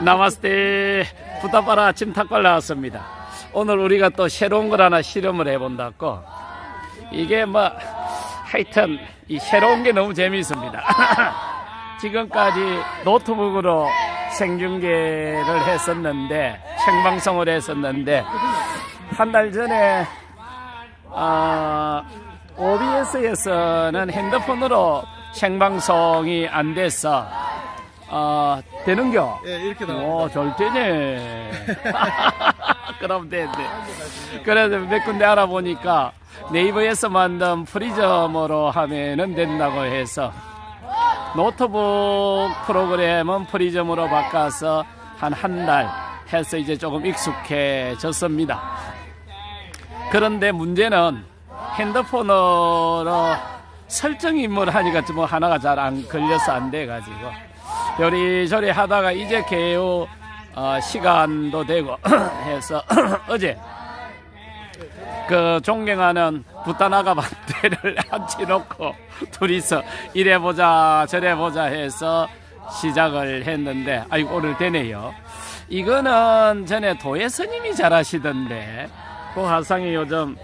나마스테 부타파라 아침 탁발 나왔습니다. 오늘 우리가 또 새로운 걸 하나 실험을 해본다고. 이게 뭐 하여튼 이 새로운 게 너무 재미있습니다. 지금까지 노트북으로 생중계를 했었는데 생방송을 했었는데 한 달 전에 아, OBS에서는 핸드폰으로 생방송이 안 돼서 어, 되는겨? 예, 이렇게 오, 잘 되네. 그럼 되네. 그래서 몇 군데 알아보니까 네이버에서 만든 프리즘으로 하면은 된다고 해서 노트북 프로그램은 프리즘으로 바꿔서 한 한 달 해서 이제 조금 익숙해졌습니다. 그런데 문제는 핸드폰으로 설정 임무를 하니까 뭐 하나가 잘 안 걸려서 안 돼가지고 요리조리 하다가 이제 개요 어, 시간도 되고 해서 어제 그 존경하는 부타나가 반대를 앉혀놓고 둘이서 이래보자 저래보자 해서 시작을 했는데 아이고 오늘 되네요. 이거는 전에 도예 스님이 잘하시던데 그 화상이 요즘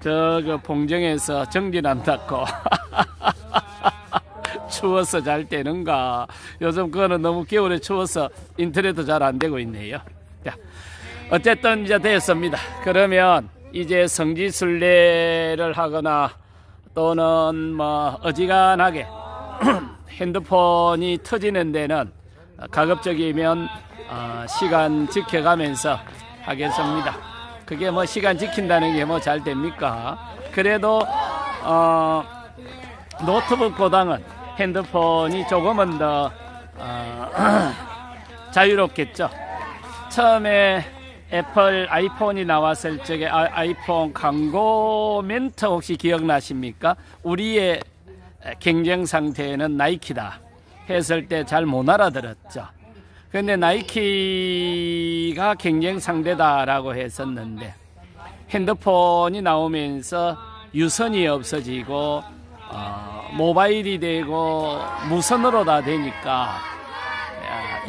저그 봉정에서 정진한다고 추워서 잘 되는가 요즘 그거는 너무 겨울에 추워서 인터넷도 잘 안 되고 있네요 자, 어쨌든 이제 됐습니다 그러면 이제 성지순례를 하거나 또는 뭐 어지간하게 핸드폰이 터지는 데는 가급적이면 어, 시간 지켜가면서 하겠습니다. 그게 뭐 시간 지킨다는 게 뭐 잘 됩니까? 그래도 어, 노트북 보다는 핸드폰이 조금은 더 어, 자유롭겠죠. 처음에 애플 아이폰이 나왔을 적에 아, 아이폰 광고 멘트 혹시 기억나십니까? 우리의 경쟁 상태는 나이키다 했을 때 잘 못 알아들었죠. 근데 나이키가 경쟁 상대다라고 했었는데 핸드폰이 나오면서 유선이 없어지고 어, 모바일이 되고 무선으로 다 되니까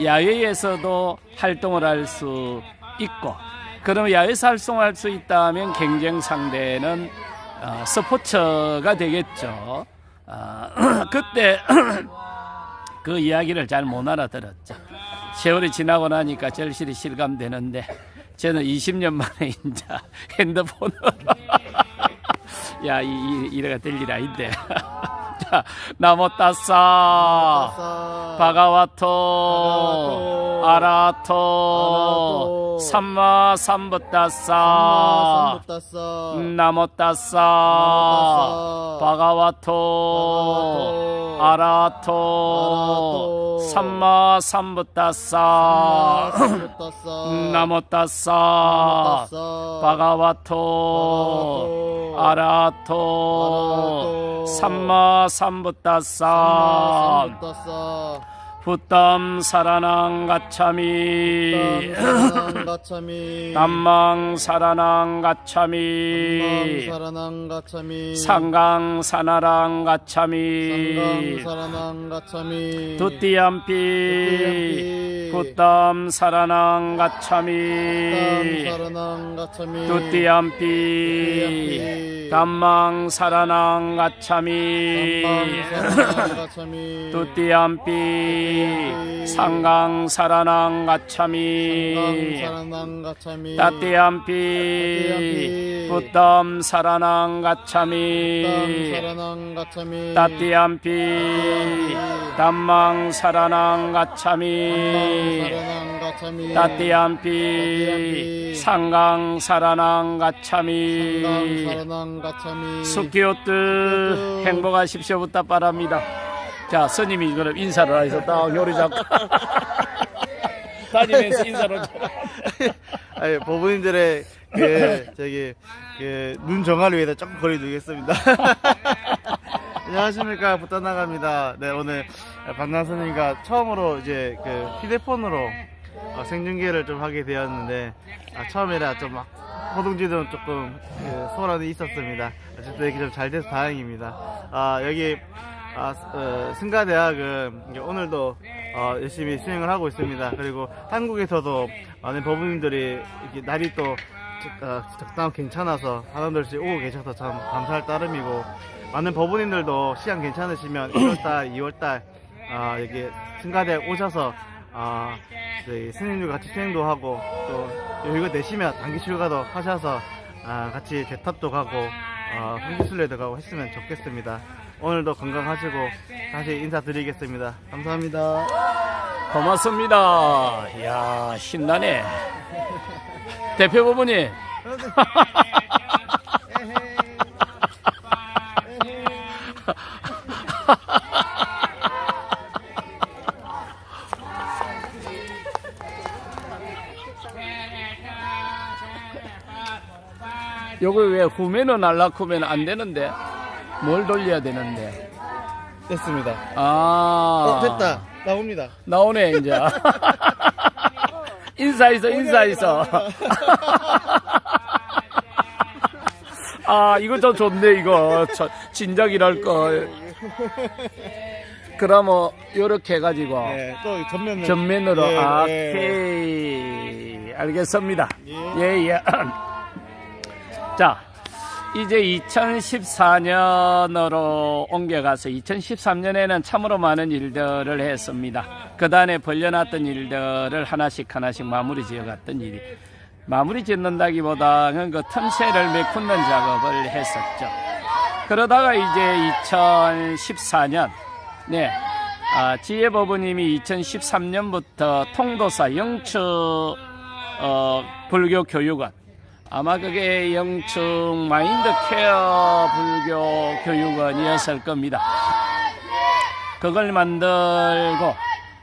야외에서도 활동을 할 수 있고 그러면 야외에서 활동할 수 있다면 경쟁 상대는 어, 스포츠가 되겠죠. 어, 그때 그 이야기를 잘 못 알아들었죠. 세월이 지나고 나니까 절실히 실감되는데 저는 20년 만에 이제 핸드폰으로 야, 이, 이, 이래가 될 일 아닌데. 자, 나모따싸. 바가와토. 아라토. 삼마 삼부따싸 나모따싸 바가와토. 아라토. 삼마 삼부따싸 나모따싸 바가와토. 아라토 삼마 삼부따싸 부담 사라낭 가차미. 담망 사라낭 가차미. 상강 사나랑 가차미. 두띠암피. 부담 사라낭 가차미. 두띠암피 담망 사라낭 가차미 가차미 두띠암피 상강 사라낭 가차미 따띠암피 부담 사라낭 가차미 따띠암피 담망 사라낭 가차미 사라낭 가차미 따띠암피 상강 사라낭 가차미 수키오트 행복하십시오 부탁 바랍니다. 자 스님이 그럼 인사를 해서 딱 요리 잡고. 다니면서 인사를 아니 보부님들의 그 저기 그 눈 정화를 위해서 조금 거리 두겠습니다. 안녕하십니까. 부탄나갑니다. 네 오늘 박남 선생님과 처음으로 이제 그 휴대폰으로 어, 생중계를 좀 하게 되었는데 아, 처음에라 좀막 호둥지둥 조금 그 소란이 있었습니다. 어쨌든 이렇게 좀 잘 돼서 다행입니다. 아 여기 아, 어, 승가대학은 오늘도 어, 열심히 수행을 하고 있습니다. 그리고 한국에서도 많은 법무님들이 이렇게 날이 또 적- 어, 적당 괜찮아서 사람들씩 오고 계셔서 참 감사할 따름이고 많은 법무님들도 시간 괜찮으시면 1월달, 2월달 어, 여기 승가대 오셔서 어, 저희 스님들 같이 수행도 하고 또 여유가 되시면 단기 출가도 하셔서 아, 같이 대탑도 가고 어, 한기술래도 가고 했으면 좋겠습니다. 오늘도 건강하시고 다시 인사드리겠습니다. 감사합니다. 고맙습니다. 이야, 신나네. 대표 부모님. 요거 왜 후면은 날라쿠면 안 되는데 뭘 돌려야 되는데 됐습니다. 아 어, 됐다. 나옵니다. 나오네 이제 인사했어 인사했어 아 이거 좀 좋네 이거 저, 진작이랄 걸 그러면 요렇게 해가지고 네, 또 전면으로. 전면으로 예, 아, 예. 오케이 알겠습니다 예. 예 예 자 이제 2014년으로 옮겨가서 2013년에는 참으로 많은 일들을 했습니다. 그 다음에 벌려놨던 일들을 하나씩 하나씩 마무리 지어갔던 일이 마무리 짓는다기보다는 그 틈새를 메꾸는 작업을 했었죠. 그러다가 이제 2014년 네 아, 지혜법부님이 2013년부터 통도사 영처 어, 불교 교육원 아마 그게 영층 마인드 케어 불교 교육원이었을 겁니다. 그걸 만들고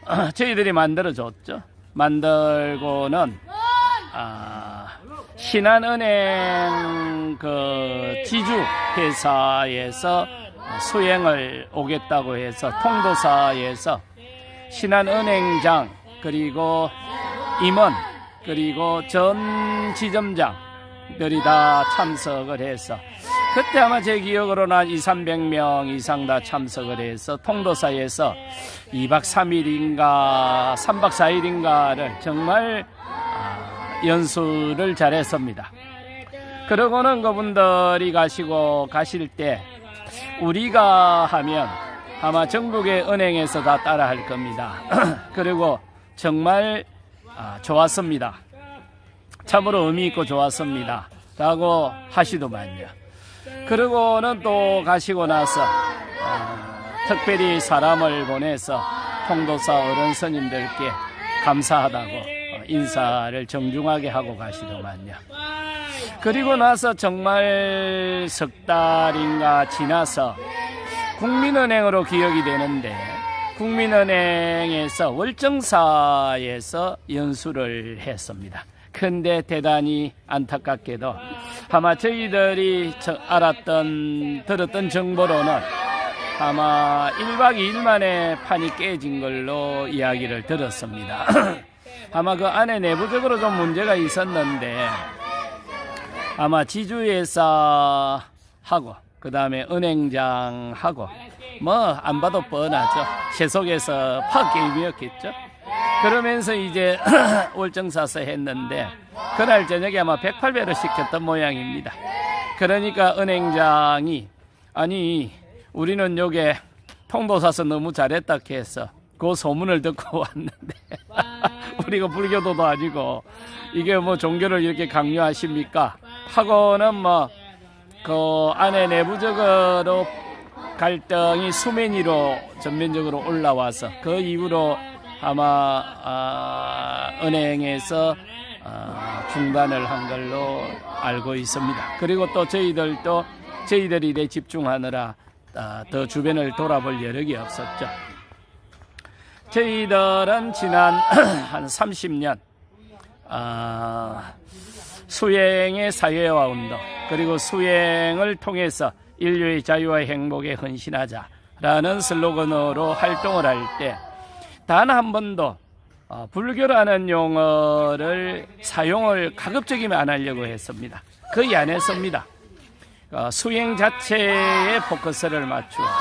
저희들이 만들어 줬죠. 만들고는 아, 신한은행 그 지주 회사에서 수행을 오겠다고 해서 통도사에서 신한은행장 그리고 임원 그리고 전 지점장 들이 다 참석을 해서 그때 아마 제 기억으로는 한 2, 300명 이상 다 참석을 해서 통도사에서 2박 3일인가 3박 4일인가를 정말 아, 연수를 잘했습니다. 그러고는 그분들이 가시고 가실 때 우리가 하면 아마 전국의 은행에서 다 따라 할 겁니다. 그리고 정말 아, 좋았습니다. 참으로 의미 있고 좋았습니다. 라고 하시더만요. 그러고는 또 가시고 나서 어, 특별히 사람을 보내서 통도사 어른 스님들께 감사하다고 어, 인사를 정중하게 하고 가시더만요. 그리고 나서 정말 석 달인가 지나서 국민은행으로 기억이 되는데 국민은행에서 월정사에서 연수를 했습니다. 근데 대단히 안타깝게도 아마 저희들이 저- 알았던 들었던 정보로는 아마 1박 2일 만에 판이 깨진 걸로 이야기를 들었습니다. 아마 그 안에 내부적으로 좀 문제가 있었는데 아마 지주회사하고 그 다음에 은행장하고 뭐 안 봐도 뻔하죠. 세속에서 파악 게임이었겠죠. 그러면서 이제 월정사서 했는데 그날 저녁에 아마 108배로 시켰던 모양입니다. 그러니까 은행장이 아니 우리는 요게 통도사서 너무 잘했다 해서 그 소문을 듣고 왔는데 우리가 불교도도 아니고 이게 뭐 종교를 이렇게 강요하십니까? 하고는 뭐 그 안에 내부적으로 갈등이 수면 위로 전면적으로 올라와서 그 이후로 아마 아, 은행에서 아, 중단을 한 걸로 알고 있습니다. 그리고 또 저희들도 저희들이 일에 집중하느라 아, 더 주변을 돌아볼 여력이 없었죠. 저희들은 지난 한 30년 아, 수행의 사회화 운동 그리고 수행을 통해서 인류의 자유와 행복에 헌신하자라는 슬로건으로 활동을 할때 단 한 번도 어, 불교라는 용어를 사용을 가급적이면 안 하려고 했습니다. 거의 안 했습니다. 어, 수행 자체에 포커스를 맞추었고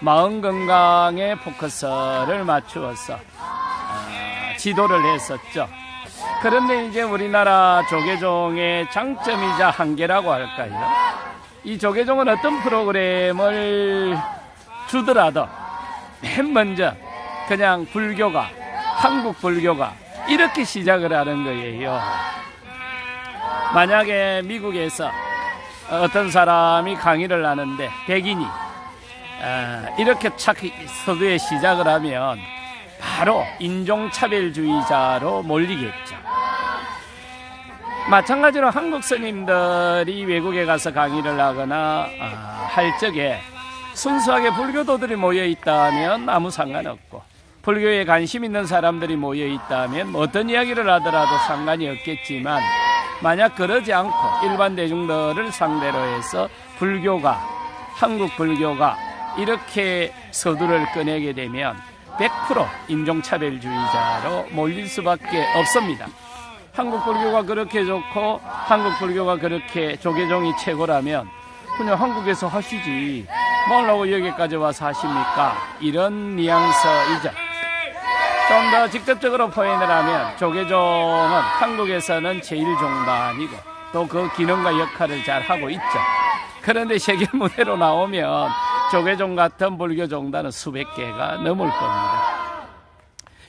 마음 건강에 포커스를 맞추어서 어, 지도를 했었죠. 그런데 이제 우리나라 조계종의 장점이자 한계라고 할까요? 이 조계종은 어떤 프로그램을 주더라도 맨 먼저 그냥 불교가 한국 불교가 이렇게 시작을 하는 거예요. 만약에 미국에서 어떤 사람이 강의를 하는데 백인이 아, 이렇게 착 서두에 시작을 하면 바로 인종차별주의자로 몰리겠죠. 마찬가지로 한국 스님들이 외국에 가서 강의를 하거나 아, 할 적에 순수하게 불교도들이 모여 있다면 아무 상관없고 불교에 관심 있는 사람들이 모여 있다면 어떤 이야기를 하더라도 상관이 없겠지만 만약 그러지 않고 일반 대중들을 상대로 해서 불교가 한국 불교가 이렇게 서두를 꺼내게 되면 100% 인종차별주의자로 몰릴 수밖에 없습니다. 한국 불교가 그렇게 좋고 한국 불교가 그렇게 조계종이 최고라면 그냥 한국에서 하시지 뭐라고 여기까지 와서 하십니까? 이런 뉘앙스이죠. 좀 더 직접적으로 표현을 하면 조계종은 한국에서는 제일 종단이고 또 그 기능과 역할을 잘 하고 있죠. 그런데 세계 무대로 나오면 조계종 같은 불교 종단은 수백 개가 넘을 겁니다.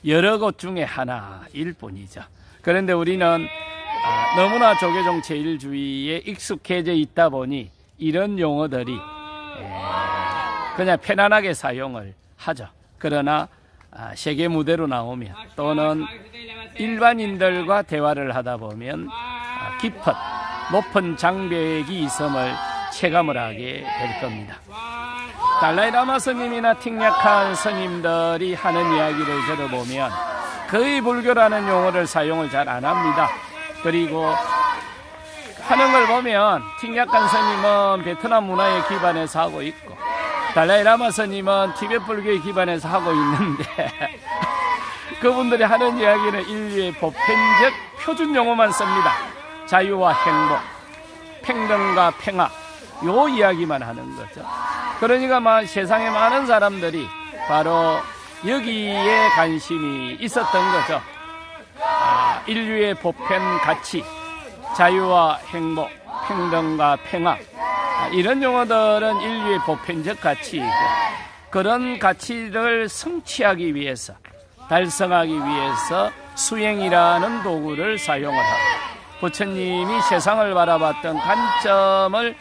여러 곳 중에 하나일 뿐이죠. 그런데 우리는 아, 너무나 조계종 제일주의에 익숙해져 있다 보니 이런 용어들이 에, 그냥 편안하게 사용을 하죠. 그러나 아, 세계 무대로 나오면 또는 일반인들과 대화를 하다 보면 아, 깊은 높은 장벽이 있음을 체감을 하게 될 겁니다. 달라이라마 스님이나 틱약한 스님들이 하는 이야기를 들어보면 거의 불교라는 용어를 사용을 잘 안 합니다. 그리고 하는 걸 보면 틱약한 스님은 베트남 문화에 기반해서 하고 있고 달라이라마 스님은 티베트 불교에 기반해서 하고 있는데 그분들이 하는 이야기는 인류의 보편적 표준 용어만 씁니다. 자유와 행복, 평등과 평화 요 이야기만 하는 거죠. 그러니까 막 세상에 많은 사람들이 바로 여기에 관심이 있었던 거죠. 아, 인류의 보편 가치, 자유와 행복, 평등과 평화 아, 이런 용어들은 인류의 보편적 가치이고 그런 가치를 성취하기 위해서 달성하기 위해서 수행이라는 도구를 사용을 하고 부처님이 세상을 바라봤던 관점을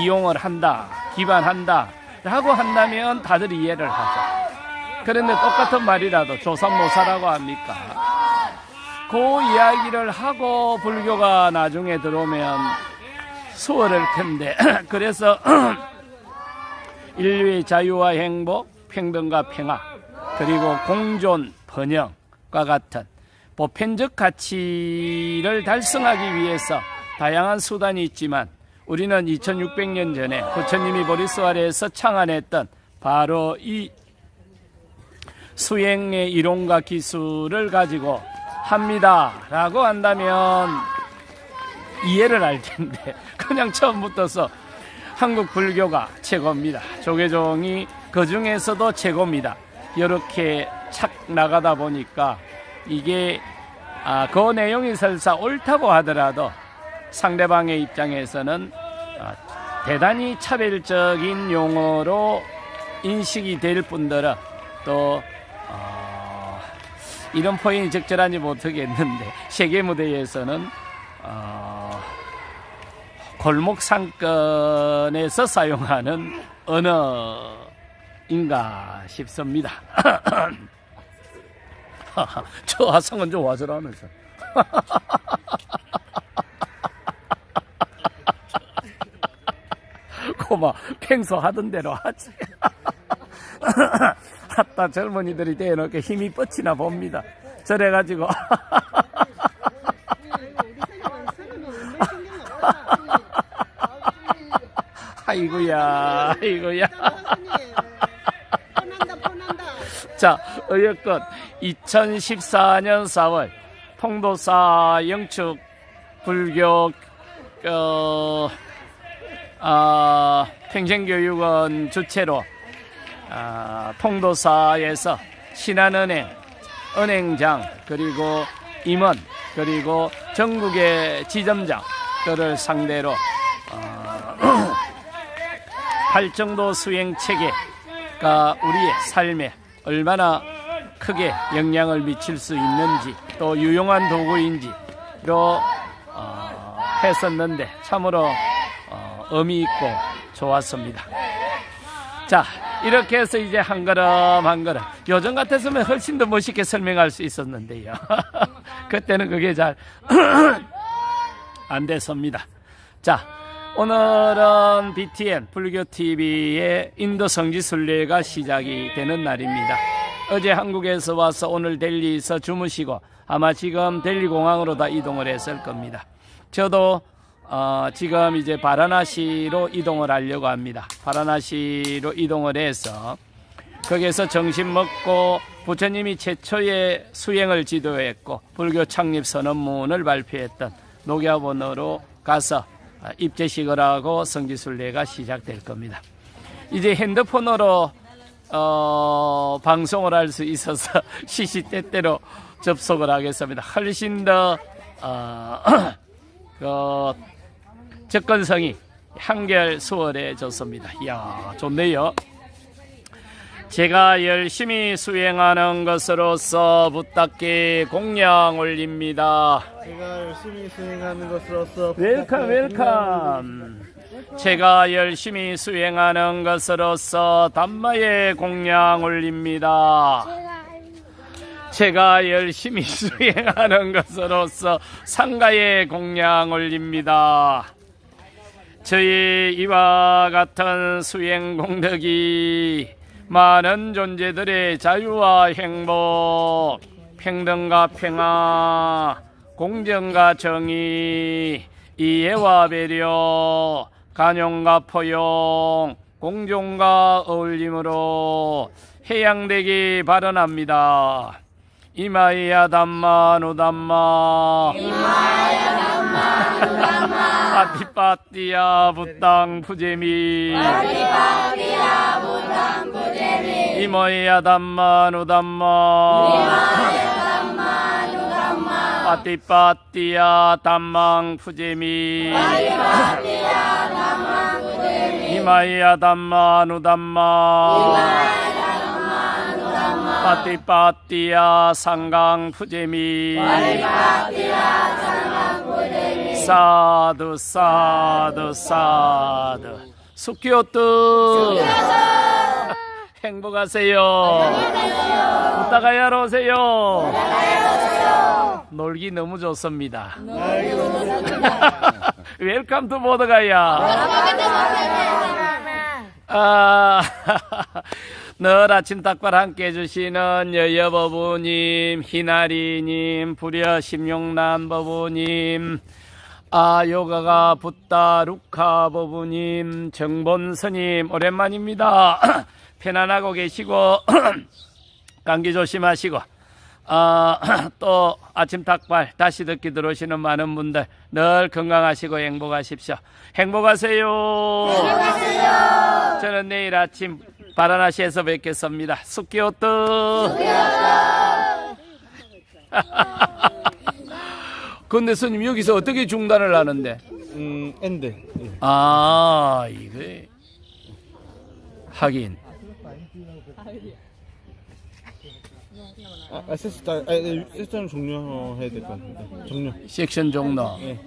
이용을 한다, 기반한다 라고 한다면 다들 이해를 하죠. 그런데 똑같은 말이라도 조삼모사라고 합니까? 그 이야기를 하고 불교가 나중에 들어오면 수월할 텐데. 그래서 인류의 자유와 행복, 평등과 평화 그리고 공존, 번영과 같은 보편적 가치를 달성하기 위해서 다양한 수단이 있지만 우리는 2600년 전에 부처님이 보리스와르에서 창안했던 바로 이 수행의 이론과 기술을 가지고 합니다라고 한다면 이해를 할 텐데 그냥 처음부터서 한국 불교가 최고입니다. 조계종이 그 중에서도 최고입니다. 이렇게 착 나가다 보니까 이게 아, 그 내용이 설사 옳다고 하더라도 상대방의 입장에서는 아, 대단히 차별적인 용어로 인식이 될 뿐더러 또 어, 이런 표현이 적절한지 못하겠는데 세계 무대에서는 어, 골목 상권에서 사용하는 언어인가 싶습니다. 저 화성은 좀 와서라면서. 고마 팽소 하던 대로 하지. 아따 젊은이들이 대놓게 힘이 뻗치나 봅니다. 저래가지고 아이고야 아이고야. 자 어여껏 2014년 4월 통도사 영축 불교 어, 아, 평생교육원 주체로 아, 통도사에서 신한은행, 은행장 그리고 임원 그리고 전국의 지점장들을 상대로 어, 발정도 수행 체계가 우리의 삶에 얼마나 크게 영향을 미칠 수 있는지 또 유용한 도구인지로 어, 했었는데 참으로 어, 의미 있고 좋았습니다. 자 이렇게 해서 이제 한 걸음 한 걸음 요즘 같았으면 훨씬 더 멋있게 설명할 수 있었는데요. 그때는 그게 잘 안 됐습니다. 자, 오늘은 BTN 불교 TV의 인도 성지 순례가 시작이 되는 날입니다. 어제 한국에서 와서 오늘 델리에서 주무시고 아마 지금 델리 공항으로 다 이동을 했을 겁니다. 저도 어, 지금 이제 바라나시로 이동을 하려고 합니다. 바라나시로 이동을 해서 거기에서 점심 먹고 부처님이 최초의 수행을 지도했고 불교 창립 선언문을 발표했던 녹야본으로 가서 아, 입제식을 하고 성지순례가 시작될 겁니다. 이제 핸드폰으로 어, 방송을 할 수 있어서 시시때때로 접속을 하겠습니다. 훨씬 더 어, 그 접근성이 한결 수월해졌습니다. 이야 좋네요. 제가 열심히 수행하는 것으로서 부탁께 공양 올립니다. 제가 열심히 수행하는 것으로서 웰컴 웰컴. 제가 열심히 수행하는 것으로서 담마의 공양 올립니다. 제가 열심히 수행하는 것으로서 상가의 공양 올립니다. 저희 이와 같은 수행 공덕이 많은 존재들의 자유와 행복, 평등과 평화, 공정과 정의, 이해와 배려, 간용과 포용, 공존과 어울림으로 해양되기 바라납니다. 이마이야 담마 누담마. 이마이야 담마 누담마. 아티파티야 부땅 푸제미. 푸제미 이마이야 담마 누 담마 이마이야 담마 누담마 아티파티야 담망 푸제미 아티파티야 담망 푸제미 이마이야 담마 누 담마 파티파티야 상강 푸제미 사두 사두 사두 숙교뚜 행복하세요. 부탁하여 오세요. 놀기 너무 좋습니다. 웰컴 투 보드가야 아, 늘 아침 닭발 함께 해주시는 여여버부님, 희나리님, 부려 심용란 버부님, 아, 요가가 붓다 루카 버부님, 정본스님, 오랜만입니다. 편안하고 계시고, 감기 조심하시고, 아, 또 아침 닭발 다시 듣기 들어오시는 많은 분들 늘 건강하시고 행복하십시오. 행복하세요. 행복하세요. 저는 내일 아침 바라나시에서 뵙겠습니다. 숙기오뜨. 근데 스님 여기서 어떻게 중단을 하는데? 음 엔드 예. 아, 이게 하긴 아, 아 세스타 아, 네, 세스타는 종료해야 될 것 같은데 종료 섹션 종로. 예.